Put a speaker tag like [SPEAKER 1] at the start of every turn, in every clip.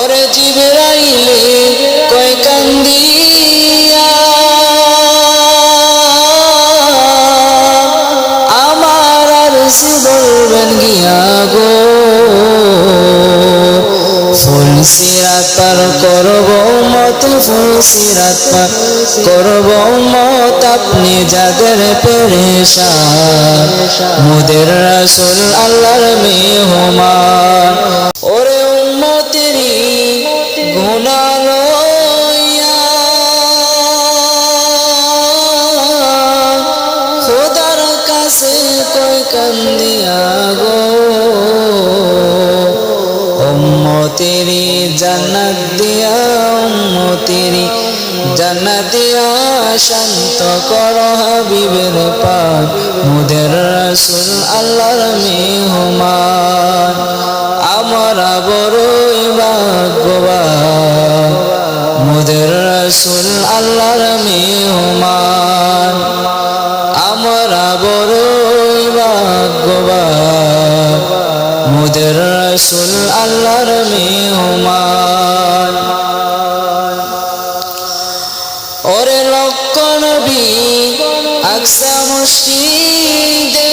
[SPEAKER 1] ওরে জিবরাইলে কয় কান্দিয়া? আমার আর বলবেন গিয়া গো, ফুল সিরাত পার করব মত, ফুল সিরাত পার করব মত, আপনি যাদের পেরেশান, মুদের রাসূল আল্লাহর মেহমান। খোদার কাছে কই কান্দিয়া গো। দিয়া, উম্মতেরি জান্নাত দিয়া শান্ত কর হাবিবের পান মুদের রাসূল আল্লাহর রাসূল আল্লাহর মেহমান। আমরা বড়ই ভাগ্যবান। মুদের রাসূল আল্লাহর মেহমান। ওরে লক্ষ নবী, আকসা মসজিদে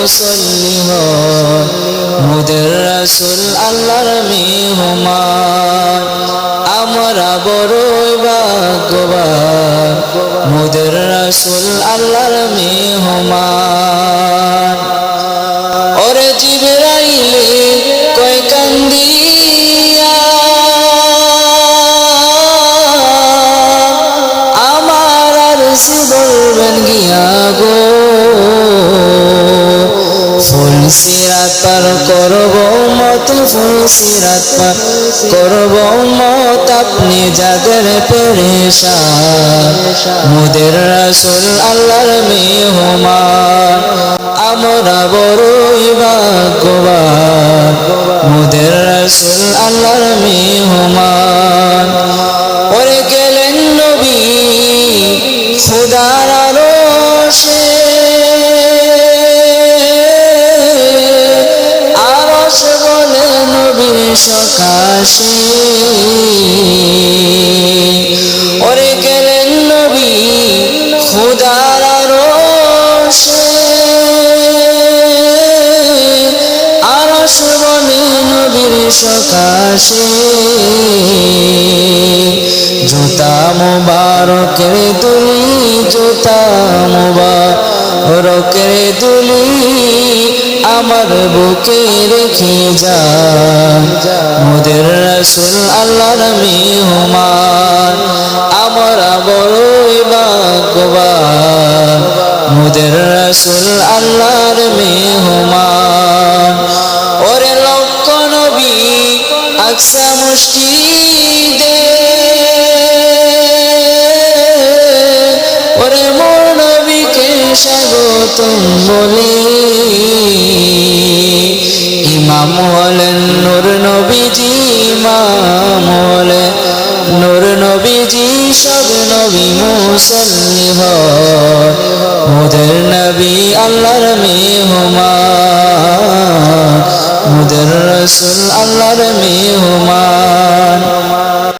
[SPEAKER 1] নবী মুসল্লি হন মুদের রাসূল আল্লাহর মেহমান। আমরা বড়ই ভাগ্যবান মুদের রাসূল আল্লাহর মেহমান। করব মত ফুল সিরাত পার। করব মত আপনি যাদের পেরেশান। মোদের রাসুল আল্লাহর মেহমান। আমরা বড়ই ভাগ্যবান। মুদের রাসুল আল্লাহর মেহমান। সকাশে ওরে গেলেন নবী, খুদার আরশে। আরশ বলে নবীর সকাশে। জুতা মুবারকের তুলি জুতা মুবারকের তুলি আমার বুকে রেখে যা। মুদের রাসূল আল্লাহর মেহমান, আমরা বড়ই ভাগ্যবান। মুদের রাসূল আল্লাহর মেহমান, ওরে লক্ষ নবী, আকসা মসজিদে ওরে নূর নবীজি সব নবী মুসল্লি হয়। মুদের নবী আল্লাহর মেহমান। মুদর রসুল আল্লাহর মেহমান।